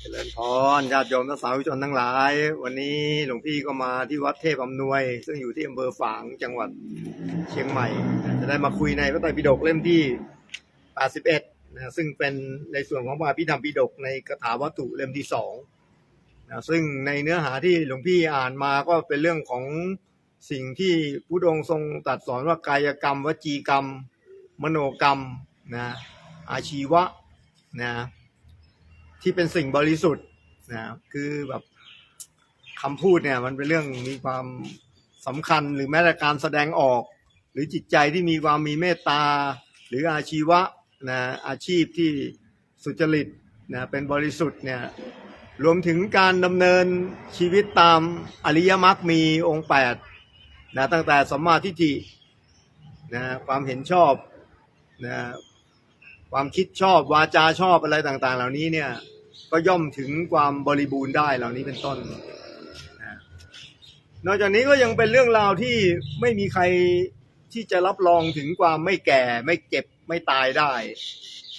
เจริญพรญาติโยมและสาธุชนทั้งหลาย วันนี้หลวงพี่ก็มาที่วัดเทพอำนวย ซึ่งอยู่ที่อำเภอฝางจังหวัดเชียงใหม่ จะได้มาคุยในพระไตรปิฎกเล่มที่ 81นะซึ่งเป็นในส่วนของพระพิธรรมปิฎกในคาถาวัตถุเล่มที่สองนะซึ่งในเนื้อหาที่หลวงพี่อ่านมาก็เป็นเรื่องของสิ่งที่พุทธองค์ทรงตรัดสอนว่ากายกรรม วจีกรรม มโนกรรมนะอาชีวะนะ ที่เป็นสิ่งบริสุทธิ์นะครับคือแบบคำพูดเนี่ย มันเป็นเรื่องมีความสำคัญหรือแม้แต่การแสดงออก หรือจิตใจที่มีความมีเมตตา หรืออาชีวะนะอาชีพที่สุจริตนะเป็นบริสุทธิ์เนี่ยรวมถึงการดำเนินชีวิตตามอริยมรรคมีองค์แปดนะตั้งแต่สัมมาทิฏฐินะความเห็นชอบนะความคิดชอบวาจาชอบอะไรต่างๆ เหล่านี้เนี่ย ก็ย่อมถึงความบริบูรณ์ได้เหล่านี้เป็นต้น นอกจากนี้ก็ยังเป็นเรื่องราวที่ไม่มีใครที่จะรับรองถึงความไม่แก่ไม่เจ็บไม่ตายได้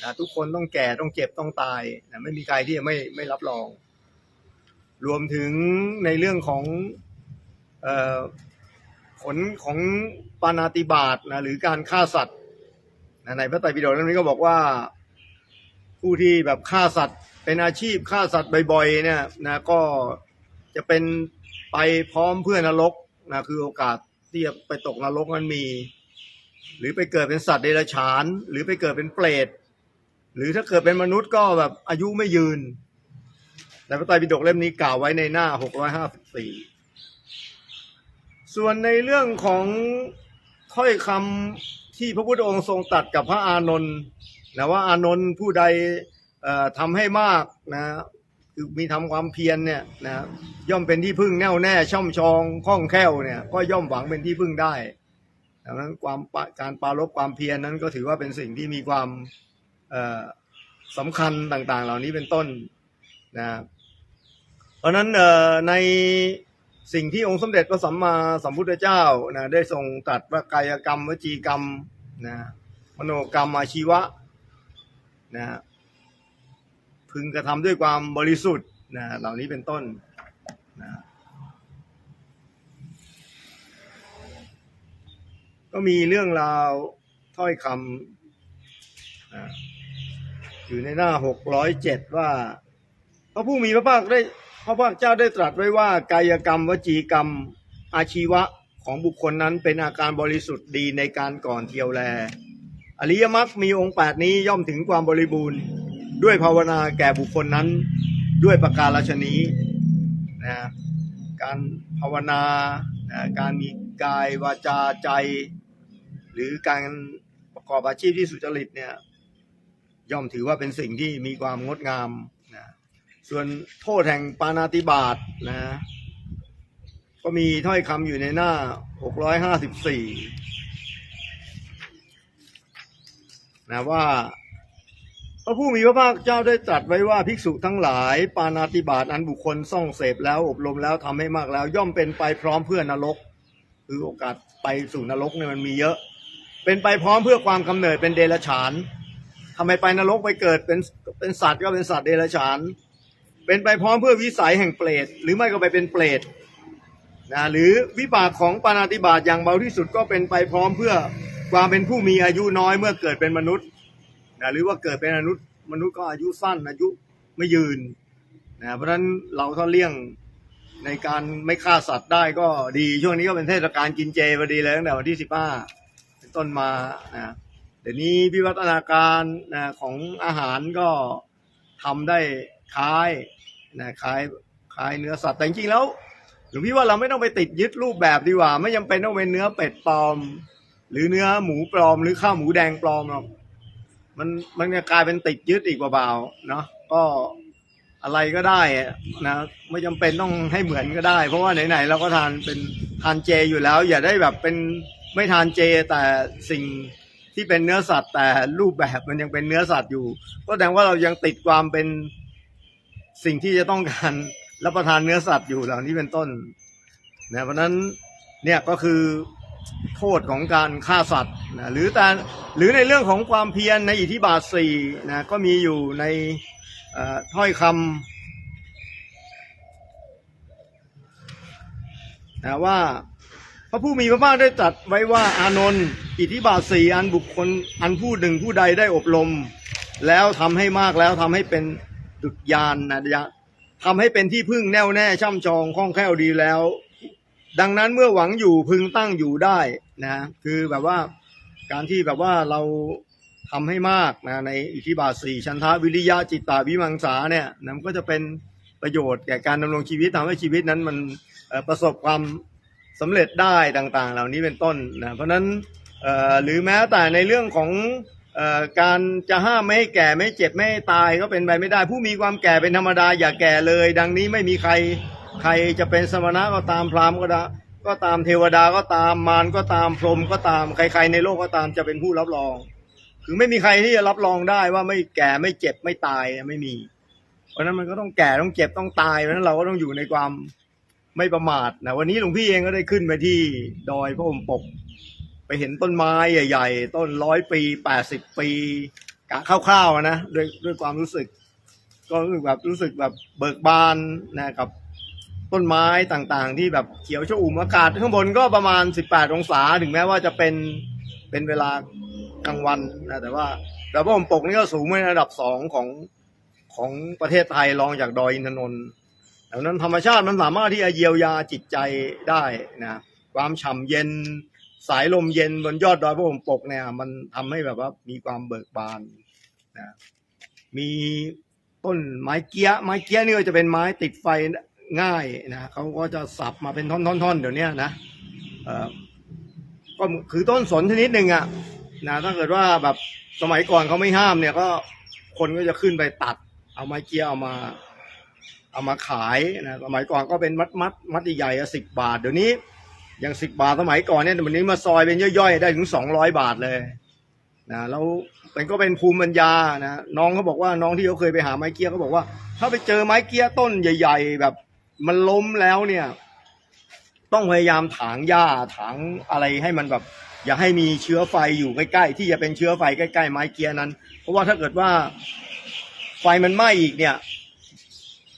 นะทุกคนต้องแก่ต้องเจ็บต้องตายนะไม่มีใครที่จะไม่ไม่รับรอง รวมถึงในเรื่องของออผลของปานาติบาตนะหรือการฆ่าสัตว์นะในพระไตรปิฎกเล่มนี้ก็บอกว่า ผู้ที่แบบฆ่าสัตว์ เป็นอาชีพฆ่าสัตว์บ่อยๆเนี่ยนะก็จะเป็นไปพร้อมเพื่อนรกนะคือโอกาสที่จะไปตกนรกนั้นมี หรือไปเกิดเป็นสัตว์เดรัจฉาน หรือไปเกิดเป็นเปรตหรือถ้าเกิดเป็นมนุษย์ก็แบบอายุไม่ยืนแต่พระไตรปิฎกเล่มนี้กล่าวไว้ในหน้า 654 ส่วนในเรื่องของถ้อยคำที่พระพุทธองค์ทรงตัดกับพระอานนท์นะว่าอานนท์ผู้ใด ทำให้มากนะคือมีทำความเพียรเนี่ยนะย่อมเป็นที่พึ่งแน่วแน่ ช่ำชองคล่องแคล่วเนี่ยก็ย่อมหวังเป็นที่พึ่งได้ดังนั้นความการปรารบความเพียรนั้นก็ถือว่าเป็นสิ่งที่มีความเอ่อสำคัญต่างๆ เหล่านี้เป็นต้นนะเพราะฉะนั้นในสิ่งที่องค์สมเด็จพระสัมมาสัมพุทธเจ้านะได้ทรงตรัสว่ากายกรรม วจีกรรมนะมโนกรรมอาชีวะนะ พึงกระทำด้วยความบริสุทธิ์นะเหล่านี้เป็นต้นนะก็มีเรื่องราวถ้อยคำนะอยู่ในหน้าหกร้อยเจ็ดว่า พระผู้มีพระภาคได้พระภาคเจ้าได้ตรัสไว้ว่ากายกรรม วจีกรรม อาชีวะของบุคคลนั้นเป็นอาการบริสุทธิ์ดีในการก่อนเที่ยวแล อริยมรรคมีองค์แปดนี้ย่อมถึงความบริบูรณ์ ด้วยภาวนาแก่บุคคลนั้น ด้วยประการฉนี้นะการภาวนานะการมีกายวาจาใจ หรือการประกอบอาชีพที่สุจริตเนี่ยย่อมถือว่าเป็นสิ่งที่มีความงดงามนะส่วนโทษแห่งปานาติบาตนะก็มีถ้อยคำอยู่ในหน้า 654นะว่า พระผู้มีพระภาคเจ้าได้ตรัสไว้ว่าภิกษุทั้งหลาย ปานาติบาตอันบุคคลส่องเสพแล้วอบรมแล้วทำให้มากแล้ว ย่อมเป็นไปพร้อมเพื่อนรก คือโอกาสไปสู่นรกเนี่ยมันมีเยอะ เป็นไปพร้อมเพื่อความกำเนิดเป็นเดรัจฉานทำไมไปนรกไปเกิดเป็นเป็นสัตว์ก็เป็นสัตว์เดรัจฉาน เป็นไปพร้อมเพื่อวิสัยแห่งเปรตหรือไม่ก็ไปเป็นเปรตนะหรือวิบากของปานาติบาตอย่างเบาที่สุดก็เป็นไปพร้อมเพื่อความเป็นผู้มีอายุน้อยเมื่อเกิดเป็นมนุษย์ นะหรือว่าเกิดเป็นมนุษย์มนุษย์ก็อายุสั้นอายุไม่ยืนนะเพราะฉะนั้นเราถ้าเลี่ยงในการไม่ฆ่าสัตว์ได้ก็ดีช่วงนี้ก็เป็นเทศกาลกินเจพอดีเลยตั้งแต่วันที่สิบห้าเป็นต้นมานะเดี๋ยวนี้วิวัฒนาการนะของอาหารก็ทำได้คล้ายนะคล้ายคล้ายเนื้อสัตว์แต่จริงๆแล้วหลวงพี่ว่าเราไม่ต้องไปติดยึดรูปแบบดีกว่า ไม่จำเป็นต้องเป็นเนื้อเป็ดปลอม หรือเนื้อหมูปลอม หรือข้าวหมูแดงปลอมหรอก มันมันจะกลายเป็นติดยึดอีกเบาๆเนาะก็อะไรก็ได้นะไม่จำเป็นต้องให้เหมือนก็ได้ เพราะว่าไหนๆเราก็ทานเป็นทานเจอยู่แล้ว อย่าได้แบบเป็นไม่ทานเจแต่สิ่งที่เป็นเนื้อสัตว์ แต่รูปแบบมันยังเป็นเนื้อสัตว์อยู่ ก็แสดงว่าเรายังติดความเป็นสิ่งที่จะต้องการรับประทานเนื้อสัตว์อยู่เหล่านี้เป็นต้นนะเพราะนั้นเนี่ยก็คือ โทษของการฆ่าสัตว์นะหรือแต่หรือในเรื่องของความเพียรในอิทธิบาทสี่นะก็มีอยู่ในถ้อยคำนะว่าพระผู้มีพระภาคได้ตรัสไว้ว่าอานนท์อิทธิบาทสี่อันบุคคลอันผู้หนึ่งผู้ใดได้อบรม แล้วทำให้มากแล้วทำให้เป็นดุจยานนะยะทำให้เป็นที่พึ่งแน่วแน่ช่ำชองคล่องแคล่วดีแล้ว ดังนั้นเมื่อหวังอยู่พึงตั้งอยู่ได้นะคือแบบว่าการที่แบบว่าเราทำให้มากนะในอิทธิบาทสี่ชันทาวิริยะจิตตาวิมังสาเนี่ยนะมันก็จะเป็นประโยชน์แก่การดำรงชีวิตทำให้ชีวิตนั้นมันประสบความสำเร็จได้ต่าง ๆ เหล่านี้เป็นต้นนะเพราะฉะนั้นหรือแม้แต่ในเรื่องของออการจะห้ามไม่ให้แก่ไม่เจ็บไม่ตายก็เป็นไปไม่ได้ ผู้มีความแก่เป็นธรรมดาอย่าแก่เลย ดังนี้ไม่มีใคร ใครจะเป็นสมณะก็ตามพราหมณ์ก็ได้ก็ตามเทวดาก็ตามมารก็ตามพรหมก็ตามใคร ๆ ในโลกก็ตามจะเป็นผู้รับรอง คือไม่มีใครที่จะรับรองได้ว่าไม่แก่ไม่เจ็บไม่ตายไม่มี เพราะนั้นมันก็ต้องแก่ต้องเจ็บต้องตายเพราะฉะนั้นเราก็ต้องอยู่ในความไม่ประมาทนะวันนี้หลวงพี่เองก็ได้ขึ้นไปที่ดอยพระอมปก ไปเห็นต้นไม้ใหญ่ ๆ ต้นร้อยปีแปดสิบปีกะคร่าวๆนะด้วยด้วยความรู้สึก ก็รู้สึกแบบรู้สึกแบบเบิกบานนะกับ ต้นไม้ต่างๆ ที่แบบเขียวชอุ่มอากาศข้างบนก็ประมาณ 18 องศาถึงแม้ว่าจะเป็นเป็นเวลากลางวันนะแต่ว่าแต่ว่าผมปกนี่ก็สูงในระดับสองของของประเทศไทยรองจากดอยอินทนนท์ดังนั้นธรรมชาติมันสามารถที่จะเยียวยาจิตใจได้นะความฉ่ำเย็นสายลมเย็นบนยอดดอยพระผมปกเนี่ย มันทำให้แบบว่ามีความเบิกบานนะมีต้นไม้เกี้ยไม้เกี้ยนี่ก็จะเป็นไม้ติดไฟ ง่ายนะเขาก็จะสับมาเป็นท่อนๆ เดี๋ยวนี้นะเออก็คือต้นสนชนิดหนึ่งอะนะถ้าเกิดว่าแบบสมัยก่อนเขาไม่ห้ามเนี่ยก็คนก็จะขึ้นไปตัด เอาไม้เกี้ยเอามาเอามาขายนะสมัยก่อนก็เป็นมัดมัดมัดใหญ่สิบบาท เดี๋ยวนี้อย่างสิบบาทสมัยก่อนเนี่ยวันนี้มาซอยเป็นย่อยๆ ได้ถึงสองร้อยบาทเลยนะแล้วมันก็เป็นภูมิปัญญานะน้องเขาบอกว่าน้องที่เขาเคยไปหาไม้เกี้ยเขาบอกว่า ถ้าไปเจอไม้เกี้ยต้นใหญ่ ๆ แบบ มันล้มแล้วเนี่ย ต้องพยายามถางหญ้าถางอะไรให้มันแบบ อย่าให้มีเชื้อไฟอยู่ใกล้ๆที่จะเป็นเชื้อไฟใกล้ๆไม้เกี้ยนั้น เพราะว่าถ้าเกิดว่าไฟมันไหม้อีกเนี่ย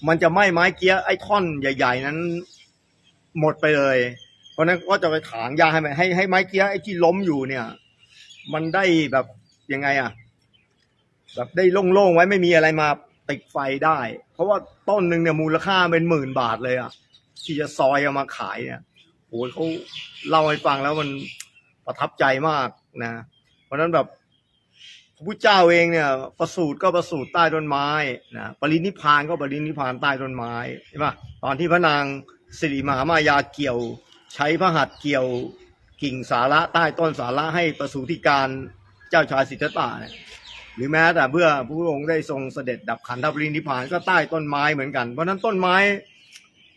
มันจะไหม้ไม้เกี้ยไอ้ท่อนใหญ่ ๆ นั้น หมดไปเลย เพราะนั้นก็จะไปถางหญ้าให้มันให้ให้ไม้เกี้ยไอ้ที่ล้มอยู่เนี่ย มันได้แบบยังไงอะแบบได้โล่งๆไว้ไม่มีอะไรมา ติดไฟได้ เพราะว่าต้นหนึ่งเนี่ยมูลค่าเป็นหมื่นบาทเลยอะที่จะซอยเอามาขายเนี่ยโอ้ยเขาเล่าให้ฟังแล้วมันประทับใจมากนะ เพราะนั้นแบบพระพุทธเจ้าเองเนี่ยประสูติก็ประสูติใต้ต้นไม้นะปรินิพานก็ปรินิพพานใต้ต้นไม้ใช่ปะตอนที่พระนางสิริมหามายาเกี่ยว ใช้พระหัตถ์เกี่ยวกิ่งสาระใต้ต้นสาระให้ประสูติการเจ้าชายสิทธัตถะเนี่ย หรือแม้แต่เพื่อพระองค์ได้ทรงเสด็จดับขันธปรินิพพานก็ใต้ต้นไม้เหมือนกัน เพราะฉะนั้นต้นไม้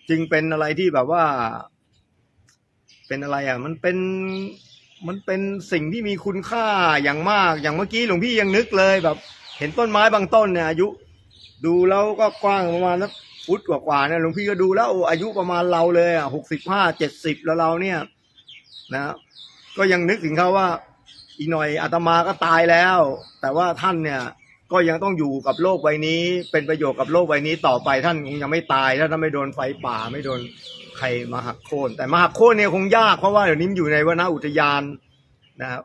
จึงเป็นอะไรที่แบบว่า เป็นอะไรอะ มันเป็นมันเป็นสิ่งที่มีคุณค่าอย่างมาก อย่างเมื่อกี้หลวงพี่ยังนึกเลยแบบ เห็นต้นไม้บางต้นเนี่ยอายุ ดูแล้วก็กว้างประมาณสักฟุตกว่าๆเนี่ยหลวงพี่ก็ดูแล้วโอ้อายุประมาณเราเลยอะหกสิบห้าเจ็ดสิบแล้วเราเนี่ย นะก็ยังนึกถึงเขาว่า อีกหน่อยอาตมาก็ตายแล้ว แต่ว่าท่านเนี่ยก็ยังต้องอยู่กับโลกใบนี้ เป็นประโยชน์กับโลกใบนี้ต่อไปท่านคงยังไม่ตายถ้าท่านไม่โดนไฟป่าไม่โดนใครมาหักโค่นแต่มาหักโค่นเนี่ยคงยากเพราะว่าเดี๋ยวนี้มันอยู่ในวนอุทยานนะครับ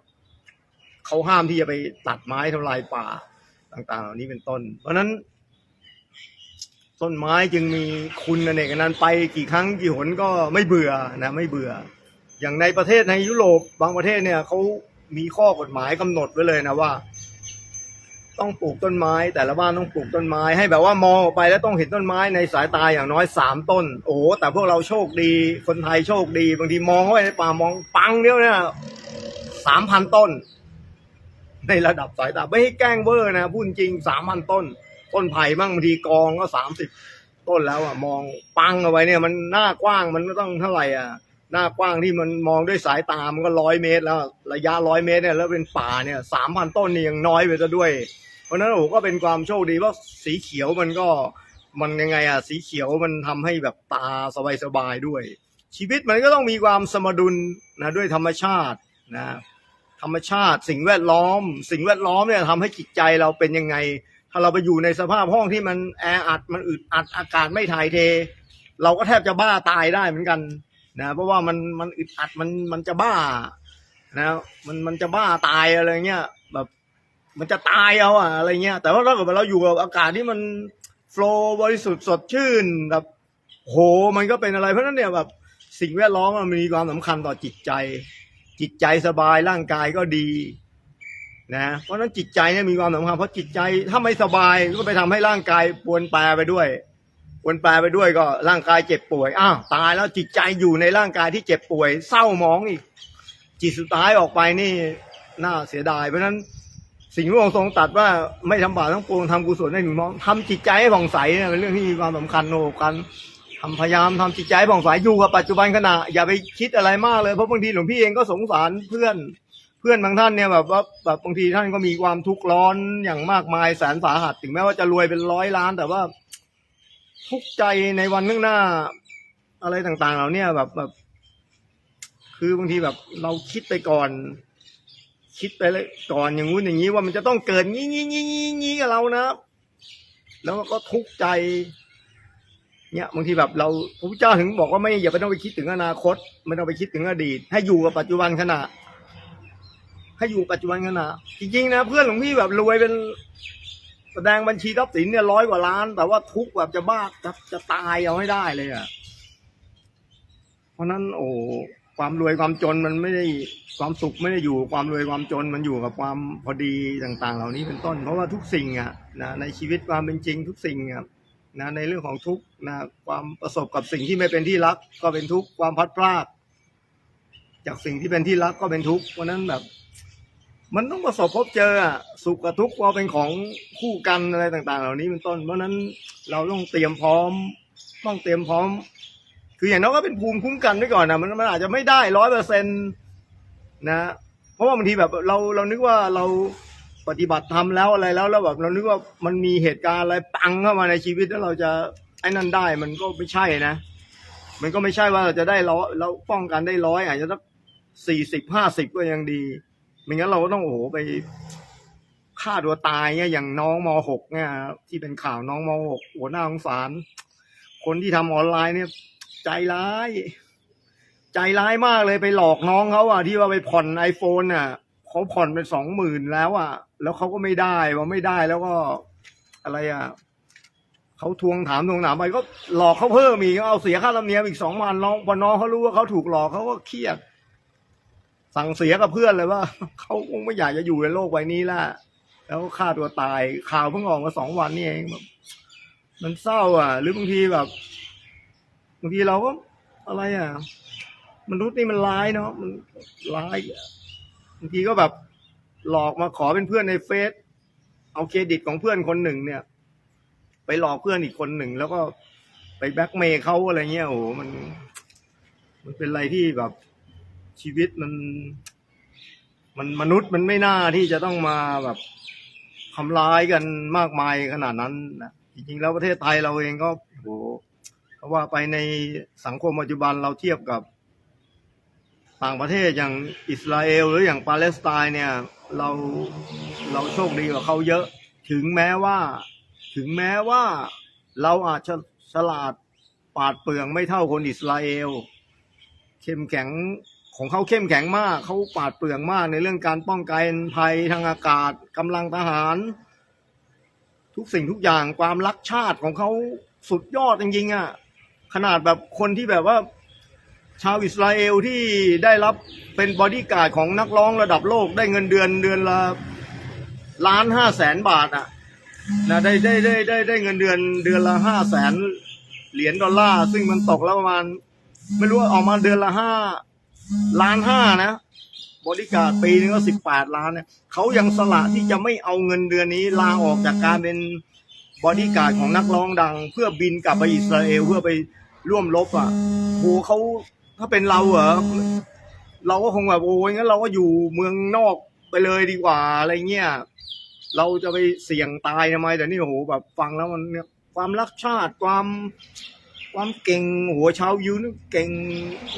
เขาห้ามที่จะไปตัดไม้ทำลายป่าต่าง ๆ เหล่านี้เป็นต้น เพราะฉะนั้น ต้นไม้จึงมีคุณอเนกนั้นไปกี่ครั้งกี่หนก็ไม่เบื่อนะ ไม่เบื่อ อย่างในประเทศในยุโรปบางประเทศเนี่ยเขา มีข้อกฎหมายกำหนดไว้เลยนะว่า ต้องปลูกต้นไม้ แต่ละบ้านต้องปลูกต้นไม้ ให้แบบว่ามองออกไปแล้วต้องเห็นต้นไม้ในสายตาอย่างน้อยสามต้น โอ้แต่พวกเราโชคดี คนไทยโชคดี บางทีมองเข้าไปในป่ามองปังเดียวเนี่ยสามพันต้น ในระดับสายตาไม่ให้แกล้งเวอร์นะพูดจริงสามพันต้น ต้นไผ่บ้างบางทีกองก็สามสิบต้นแล้วอะมองปังเอาไว้เนี่ย มันหน้ากว้างมันก็ต้องเท่าไหร่อะ หน้ากว้างที่มันมองด้วยสายตามันก็ร้อยเมตร แล้ว ระยะร้อยเมตรเนี่ยแล้วเป็นป่าเนี่ยสามพันต้นนี่ยังน้อยไปซะด้วย เพราะฉะนั้นโอ้ก็เป็นความโชคดีว่าสีเขียวมันก็มันยังไงอะสีเขียวมันทำให้แบบตาสบายๆด้วย ชีวิตมันก็ต้องมีความสมดุลนะด้วยธรรมชาตินะธรรมชาติ สิ่งแวดล้อม สิ่งแวดล้อมเนี่ยทำให้จิตใจเราเป็นยังไง ถ้าเราไปอยู่ในสภาพห้องที่มันแออัดมันอึดอัดอากาศไม่ถ่ายเท เราก็แทบจะบ้าตายได้เหมือนกัน นะเพราะว่ามันมันอึดอัดมันมันจะบ้า นะมันมันจะบ้าตายอะไรเงี้ยแบบมันจะตายเอาอะอะไรเงี้ยแต่ว่าถ้าเกิดเราอยู่กับอากาศที่มันโฟล์บริสุทธิ์สดชื่นแบบโหมันก็เป็นอะไรเพราะนั้นเนี่ยแบบสิ่งแวดล้อมมันมีความสำคัญต่อจิตใจ จิตใจสบายร่างกายก็ดีนะเพราะนั้นจิตใจเนี่ยมีความสำคัญเพราะจิตใจถ้าไม่สบายก็ไปทำให้ร่างกายปวนแปรไปด้วย ปวนแปรไปด้วยก็ร่างกายเจ็บป่วยอ้าวตายแล้วจิตใจอยู่ในร่างกายที่เจ็บป่วย เศร้าหมองอีก จิตสุดท้ายออกไปนี่น่าเสียดาย เพราะฉะนั้นสิ่งที่องค์ทรงตัดว่าไม่ทำบาปทั้งปวงทำกุศลให้หนุนน้องทำจิตใจให้ผ่องใสเนี่ยเป็นเรื่องที่มีความสำคัญโนกันทำพยายามทำจิตใจให้ผ่องใสอยู่กับปัจจุบันขณะอย่าไปคิดอะไรมากเลยเพราะบางทีหลวงพี่เองก็สงสารเพื่อนเพื่อนบางท่านเนี่ยแบบว่าแบบบางทีท่านก็มีความทุกข์ร้อนอย่างมากมายแสนสาหัส ถึงแม้ว่าจะรวยเป็นร้อยล้าน แต่ว่า ทุกข์ใจในวันข้างหน้า อะไรต่างๆเหล่าเนี้แบบแบบ คือบางทีแบบเราคิดไปก่อน คิดไปเลยก่อนอย่างงู้นอย่างนี้ว่ามันจะต้องเกิดงี้งี้งี้งี้งี้กับเรานะแล้วก็ทุกข์ใจ เนี่ยบางทีแบบเราพระพุทธเจ้าถึงบอกว่าไม่อย่าไปต้องไปคิดถึงอนาคตไม่ต้องไปคิดถึงอดีต ให้อยู่กับปัจจุบันขณะให้อยู่ปัจจุบันขณะจริงๆนะเพื่อนหลวงพี่แบบรวยเป็น แสดงบัญชีทรัพย์สินเนี่ยร้อยกว่าล้าน แต่ว่าทุกแบบจะบ้าจะจะตายเอาไม่ได้เลยอะ เพราะนั้นโอ้ความรวยความจนมันไม่ได้ความสุขไม่ได้อยู่ความรวยความจนมันอยู่กับความพอดีต่างๆ เหล่านี้เป็นต้น เพราะว่าทุกสิ่งอะนะในชีวิตความเป็นจริงทุกสิ่งอะนะในเรื่องของทุกนะความประสบกับสิ่งที่ไม่เป็นที่รักก็เป็นทุกความพัดพลาดจากสิ่งที่เป็นที่รักก็เป็นทุกเพราะนั้นแบบ มันต้องประสบพบเจออะสุขกับทุกข์ก็เป็นของคู่กันอะไรต่าง ๆ เหล่านี้เป็นต้น เพราะฉะนั้นเราต้องเตรียมพร้อม ต้องเตรียมพร้อม คืออย่างน้อยก็เป็นภูมิคุ้มกันไว้ก่อนนะมันมันอาจจะไม่ได้ร้อยเปอร์เซ็นต์นะ เพราะว่าบางทีแบบเราเรานึกว่าเราปฏิบัติทำแล้วอะไรแล้วแล้วแบบเรานึกว่ามันมีเหตุการณ์อะไรปังเข้ามาในชีวิตแล้วเราจะไอ้นั่นได้มันก็ไม่ใช่นะ มันก็ไม่ใช่ว่าเราจะได้ร้อยเราป้องกันได้ร้อยอาจจะสักสี่สิบห้าสิบก็ยังดี ไม่งั้นเราก็ต้องโอ้โหไปฆ่าตัวตายเนี่ยอย่างน้องมหกเนี่ยที่เป็นข่าวน้องมหกหัวหน้าสงสาร คนที่ทำออนไลน์เนี่ย ใจร้าย ใจร้ายมากเลยไปหลอกน้องเขาอะที่ว่าไปผ่อนไอโฟนอะเขาผ่อนเป็นสองหมื่นแล้วอะ แล้วเขาก็ไม่ได้ว่าไม่ได้แล้วก็อะไรอะเขาทวงถามทวงถามไปก็หลอกเขาเพิ่มอีกเอาเสียค่าธรรมเนียมอีกสองพันน้องพอน้องเขารู้ว่าเขาถูกหลอกเขาก็เครียด สั่งเสียกับเพื่อนเลยว่าเขาคงไม่อยากจะอยู่ในโลกใบนี้ละแล้วฆ่าตัวตายข่าวเพิ่งออกมาสองวันนี่เองแบบมันเศร้า อะ หรือบางทีแบบบางทีเราก็อะไรอะมนุษย์นี่มันร้ายเนาะมันร้ายบางทีก็แบบหลอกมาขอเป็นเพื่อนในเฟซเอาเครดิตของเพื่อนคนหนึ่งเนี่ย ไปหลอกเพื่อนอีกคนหนึ่ง แล้วก็ไปแบ็กเมย์เขาอะไรเงี้ยโอ้โหมัน มันเป็นอะไรที่แบบ ชีวิตมัน มันมนุษย์มันไม่น่าที่จะต้องมาแบบทำร้ายกันมากมายขนาดนั้นนะจริงๆแล้วประเทศไทยเราเองก็โอ้โหเพราะว่าไปในสังคมปัจจุบันเราเทียบกับ ต่างประเทศอย่างอิสราเอล หรืออย่างปาเลสไตน์เนี่ย เราเราโชคดีกว่าเขาเยอะ ถึงแม้ว่า ถึงแม้ว่าเราอาจจะฉลาดปาดเปรื่องไม่เท่าคนอิสราเอล เข้มแข็ง ของเขาเข้มแข็งมากเขาปาดเปรื่องมากในเรื่องการป้องกันภัยทางอากาศกำลังทหาร ทุกสิ่งทุกอย่างความรักชาติของเขาสุดยอดจริงๆอะขนาดแบบคนที่แบบว่า ชาวอิสราเอลที่ได้รับเป็นบอดี้การ์ดของนักร้องระดับโลกได้เงินเดือนเดือนละล้านห้าแสนบาทอะนะได้ได้ได้ได้ได้เงินเดือนเดือนละห้าแสนเหรียญดอลลาร์ซึ่งมันตกแล้วประมาณไม่รู้ว่าออกมาเดือนละห้า ล้านห้านะ บริการปีนึงก็สิบแปดล้านเนี่ยเขายังสละที่จะไม่เอาเงินเดือนนี้ลาออกจากการเป็นบอดี้การของนักร้องดัง เพื่อบินกลับไปอิสราเอลเพื่อไปร่วมรบอะโหเขาถ้าเป็นเราเหรอเราก็คงแบบโอ้ยงั้นเราก็อยู่เมืองนอกไปเลยดีกว่าอะไรเงี้ยเราจะไปเสี่ยงตายทำไมแต่นี่โอ้โหแบบฟังแล้วมันเนี่ยความรักชาติความ ความเก่งหัวชาวยิวนี่เก่ง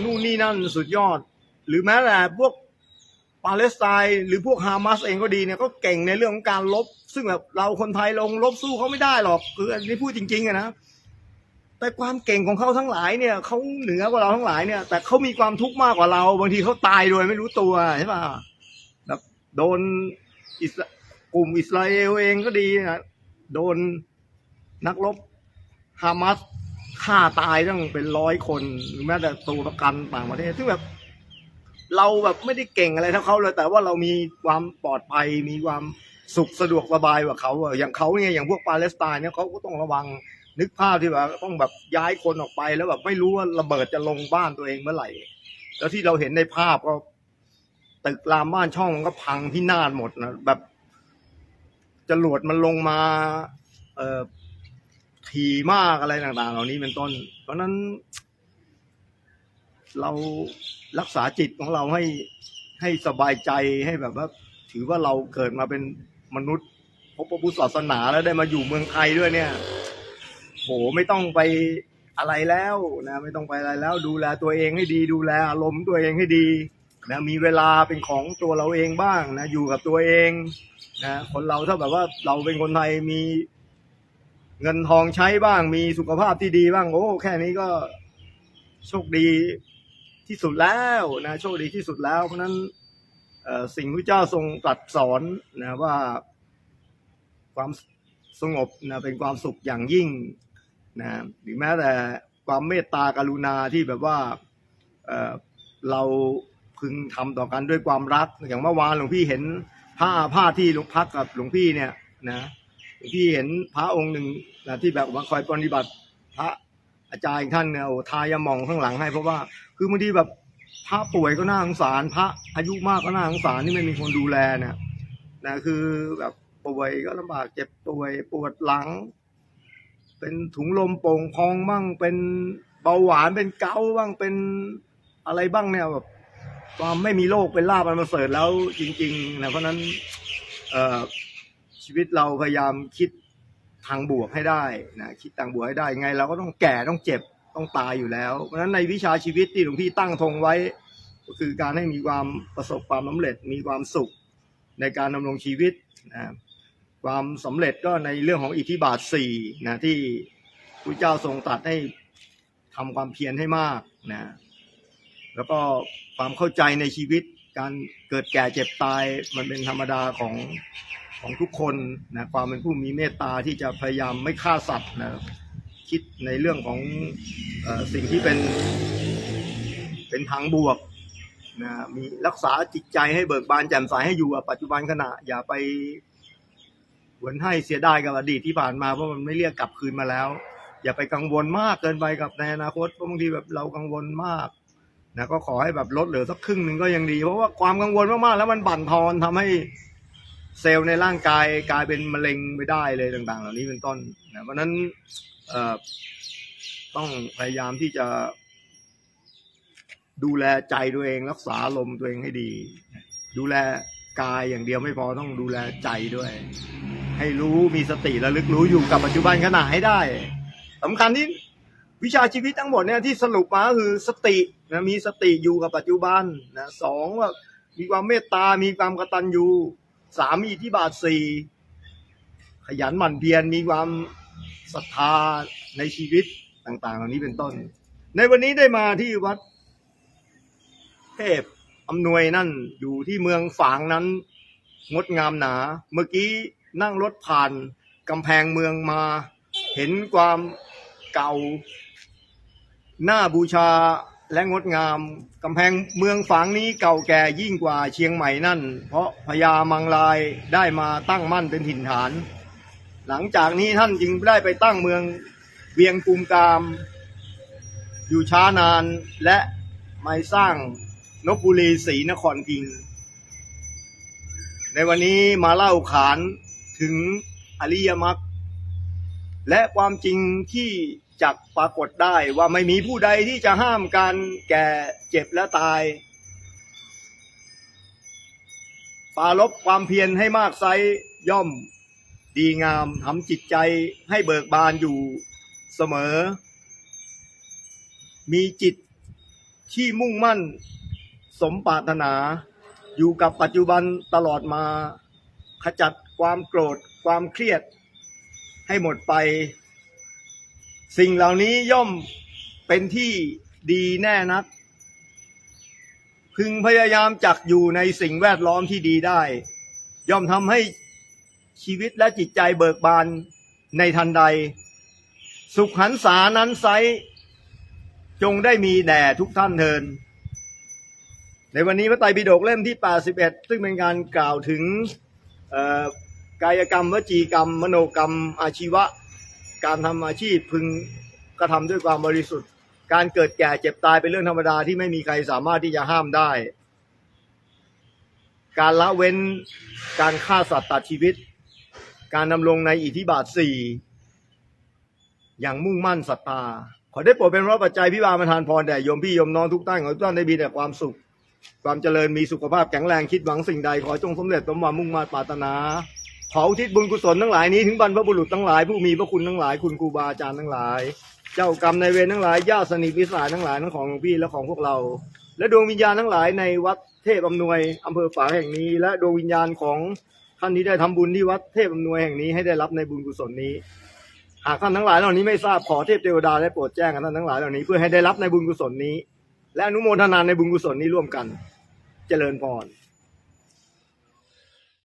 นู่นนี่นั่นสุดยอด หรือแม้แต่พวกปาเลสไตน์หรือพวกฮามาสเองก็ดีเนี่ยก็เก่งในเรื่องของการลบ ซึ่งแบบเราคนไทยลงลบสู้เขาไม่ได้หรอกคืออันนี้พูดจริงๆอะนะแต่ความเก่งของเขาทั้งหลายเนี่ยเขาเหนือกว่าเราทั้งหลายเนี่ย แต่เขามีความทุกข์มากกว่าเรา บางทีเขาตายโดยไม่รู้ตัวใช่ป่ะแบบโดนอิสกลุ่มอิสราเอลเองก็ดีนะโดนนักรบฮามาส ฆ่าตายตั้งเป็นร้อยคนหรือแม้แต่ตัวประกันต่างประเทศซึ่งแบบ เราแบบไม่ได้เก่งอะไรเท่าเขาเลย แต่ว่าเรามีความปลอดภัยมีความสุขสะดวกสบายกว่าเขาอย่างเขาเนี่ยอย่างพวกปาเลสไตน์เนี่ยเขาก็ต้องระวังนึกภาพที่แบบต้องแบบย้ายคนออกไปแล้วแบบไม่รู้ว่าระเบิดจะลงบ้านตัวเองเมื่อไหร่ แล้วที่เราเห็นในภาพก็ตึกรามบ้านช่องมันก็พังพินาศหมดนะแบบจรวดมันลงมา เอ่อ ทีมากอะไรต่าง ๆ เหล่านี้เป็นต้น เพราะฉะนั้น เรารักษาจิตของเราให้ให้สบายใจให้แบบว่า ถือว่าเราเกิดมาเป็นมนุษย์พบพระพุทธศาสนาแล้วได้มาอยู่เมืองไทยด้วยเนี่ยโหไม่ต้องไปอะไรแล้วนะไม่ต้องไปอะไรแล้ว ดูแลตัวเองให้ดี ดูแลอารมณ์ตัวเองให้ดีนะมีเวลาเป็นของตัวเราเองบ้างนะอยู่กับตัวเองนะคนเราถ้าแบบว่าเราเป็นคนไทยมี เงินทองใช้บ้าง มีสุขภาพที่ดีบ้าง โอ้ แค่นี้ก็โชคดีที่สุดแล้วนะโชคดีที่สุดแล้ว เพราะนั้นสิ่งที่เจ้าทรงตรัสสอนนะว่าความสงบนะเป็นความสุขอย่างยิ่งนะหรือแม้แต่ความเมตตากรุณาที่แบบว่าเเราพึงทำต่อกันด้วยความรัก อย่างเมื่อวานหลวงพี่เห็นผ้าผ้าที่หลวงพักกับหลวงพี่เนี่ยนะ หลวงพี่เห็นพระองค์หนึ่งนะที่แบบว่าคอยปฏิบัติพระอาจารย์ท่านเนี่ยโอ้ทายามองข้างหลังให้เพราะว่า คือบางทีแบบพระป่วยก็น่าสงสาร พระอายุมากก็น่าสงสารที่ไม่มีคนดูแลเนี่ยนะคือแบบป่วยก็ลำบากเจ็บป่วยปวดหลัง เป็นถุงลมโป่งพองบ้างเป็นเบาหวานเป็นเกาบ้างเป็นอะไรบ้างเนี่ยแบบความไม่มีโรคเป็นลาบมันมาเสริฐแล้วจริงๆนะเพราะนั้นเอ่อ ชีวิตเราพยายามคิดทางบวกให้ได้นะคิดทางบวกให้ได้ไง เราก็ต้องแก่ต้องเจ็บต้องตายอยู่แล้ว เพราะฉะนั้นในวิชาชีวิตที่หลวงพี่ตั้งธงไว้ ก็คือการให้มีความประสบความสำเร็จมีความสุขในการดำรงชีวิตนะความสำเร็จก็ในเรื่องของอิทธิบาทสี่นะที่พระเจ้าทรงตรัสให้ทำความเพียรให้มากนะแล้วก็ความเข้าใจในชีวิตการเกิดแก่เจ็บตายมันเป็นธรรมดาของ ของทุกคนนะความเป็นผู้มีเมตตาที่จะพยายามไม่ฆ่าสัตว์นะคิดในเรื่องของอสิ่งที่เป็นเป็นทางบวกนะมีรักษาจิตใจให้เบิกบานแจ่มใสให้อยู่กับปัจจุบันขณะ อย่าไปหวนให้เสียดายกับอดีตที่ผ่านมาเพราะมันไม่เรียกกลับคืนมาแล้ว อย่าไปกังวลมากเกินไปกับในอนาคตเพราะบางทีแบบเรากังวลมากนะก็ขอให้แบบลดเหลือสักครึ่งหนึ่งก็ยังดี เพราะว่าความกังวลมากๆแล้วมันบั่นทอนทำให้ เซลล์ในร่างกายกลายเป็นมะเร็งไปได้เลยต่าง ๆ เหล่านี้เป็นต้นนะเพราะนั้นต้องพยายามที่จะดูแลใจตัวเองรักษาลมตัวเองให้ดี ดูแลกายอย่างเดียวไม่พอต้องดูแลใจด้วย ให้รู้มีสติระลึกรู้อยู่กับปัจจุบันขณะให้ได้สำคัญที่วิชาชีวิตทั้งหมดเนี่ยที่สรุปมาคือสตินะมีสติอยู่กับปัจจุบันนะสองว่ามีความเมตตา มีความกตัญญู สามีทธิบาทสี่ขยันหมั่นเพียรมีความศรัทธาในชีวิตต่างๆ เหล่านี้เป็นต้น ในวันนี้ได้มาที่วัด เทพอำนวยนั่นอยู่ที่เมืองฝางนั้น งดงามหนา เมื่อกี้นั่งรถผ่านกำแพงเมืองมา เห็นความเก่าหน้าบูชา และงดงามกำแพงเมืองฝางนี้เก่าแก่ยิ่งกว่าเชียงใหม่นั่น เพราะพญามังลายได้มาตั้งมั่นเป็นถิ่นฐาน หลังจากนี้ท่านจึงได้ไปตั้งเมืองเวียงกุมกาม อยู่ช้านานและไม่สร้างนบบุรีศรีนครพิง ในวันนี้มาเล่าขานถึงอริยมรรคและความจริงที่ จักปรากฏได้ว่าไม่มีผู้ใดที่จะห้ามการแก่เจ็บและตายปารบความเพียรให้มากไซย่อมดีงามทำจิตใจให้เบิกบานอยู่เสมอ มีจิตที่มุ่งมั่นสมปรารถนา อยู่กับปัจจุบันตลอดมา ขจัดความโกรธความเครียดให้หมดไป สิ่งเหล่านี้ย่อมเป็นที่ดีแน่นัก พึงพยายามจักอยู่ในสิ่งแวดล้อมที่ดีได้ ย่อมทำให้ชีวิตและจิตใจเบิกบานในทันใด สุขหันษานั้นไซจงได้มีแด่ทุกท่านเทิน ในวันนี้พระไตรปิฎกเล่มที่ 81 ซึ่งเป็นการกล่าวถึงกายกรรม วจีกรรม มโนกรรม อาชีวะ การทำอาชีพพึงกระทำด้วยความบริสุทธิ์ การเกิดแก่เจ็บตายเป็นเรื่องธรรมดาที่ไม่มีใครสามารถที่จะห้ามได้ การละเว้นการฆ่าสัตว์ตัดชีวิต การดำรงในอิทธิบาทสี่อย่างมุ่งมั่นศรัทธาขอได้โปรดเป็นพระปัจจัยพิบาลประทานพรแด่โยมพี่โยมน้องทุกท่านขอทุกท่านได้มีแต่ความสุข ความเจริญมีสุขภาพแข็งแรงคิดหวังสิ่งใดขอจงสำเร็จสมหวังมุ่งมา่ปรารถนา ขออุทิศบุญกุศลทั้งหลายนี้ถึงบรรพบุรุษทั้งหลายผู้มีพระคุณทั้งหลายคุณครูบาอาจารย์ทั้งหลาย เจ้ากรรมในเวรทั้งหลายญาติสนิทวิสายทั้งหลายทั้งของหลวงพี่และของพวกเรา และดวงวิญญาณทั้งหลายในวัดเทพอำนวยอำเภอฝางแห่งนี้ และดวงวิญญาณของท่านที่ได้ทำบุญที่วัดเทพอำนวยแห่งนี้ให้ได้รับในบุญกุศลนี้หากท่านทั้งหลายเหล่านี้ไม่ทราบขอเทพเทวดาได้โปรดแจ้งกับท่านทั้งหลายเหล่านี้เพื่อให้ได้รับในบุญกุศลนี้ และอนุโมทนาในบุญกุศลนี้ร่วมกัน เจริญพร